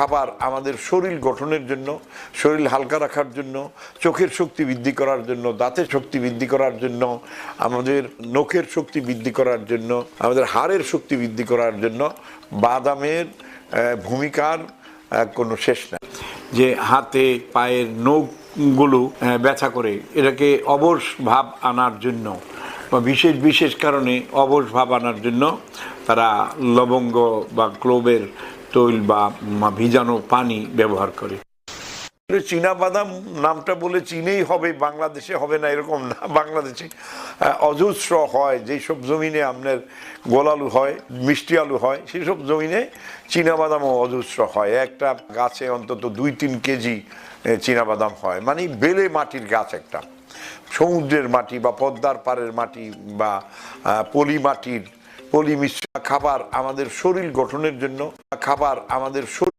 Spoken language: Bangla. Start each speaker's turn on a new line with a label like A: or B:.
A: খাবার আমাদের শরীর গঠনের জন্য, শরীর হালকা রাখার জন্য, চোখের শক্তি বৃদ্ধি করার জন্য, দাঁতের শক্তি বৃদ্ধি করার জন্য, আমাদের নখের শক্তি বৃদ্ধি করার জন্য, আমাদের হাড়ের শক্তি বৃদ্ধি করার জন্য বাদামের ভূমিকার কোনো শেষ নাই। যে হাতে, পায়ের নখগুলো ব্যথা করে, এটাকে অবশ ভাব আনার জন্য বা বিশেষ বিশেষ কারণে অবশ ভাব আনার জন্য তারা লবঙ্গ বা ক্লোবের তৈল বা ভিজানো পানি ব্যবহার করে। চীনা বাদাম নামটা বলে চীনেই হবে, বাংলাদেশে হবে না, এরকম না, বাংলাদেশে অজস্র হয়, যেসব জমিনে আপনার গোলালু হয়, মিষ্টি আলু হয়, সেসব জমিনে চীনা বাদামও অজস্র হয়। একটা গাছে অন্তত দুই তিন কেজি চীনা বাদাম হয়। মানে বেলে মাটির গাছ একটা। সমুদ্রের মাটি বা পদ্মার পাড়ের মাটি বা পলি মাটির পলি মিশ্র খাবার আমাদের শরীর গঠনের জন্য খাবার আমাদের শরীর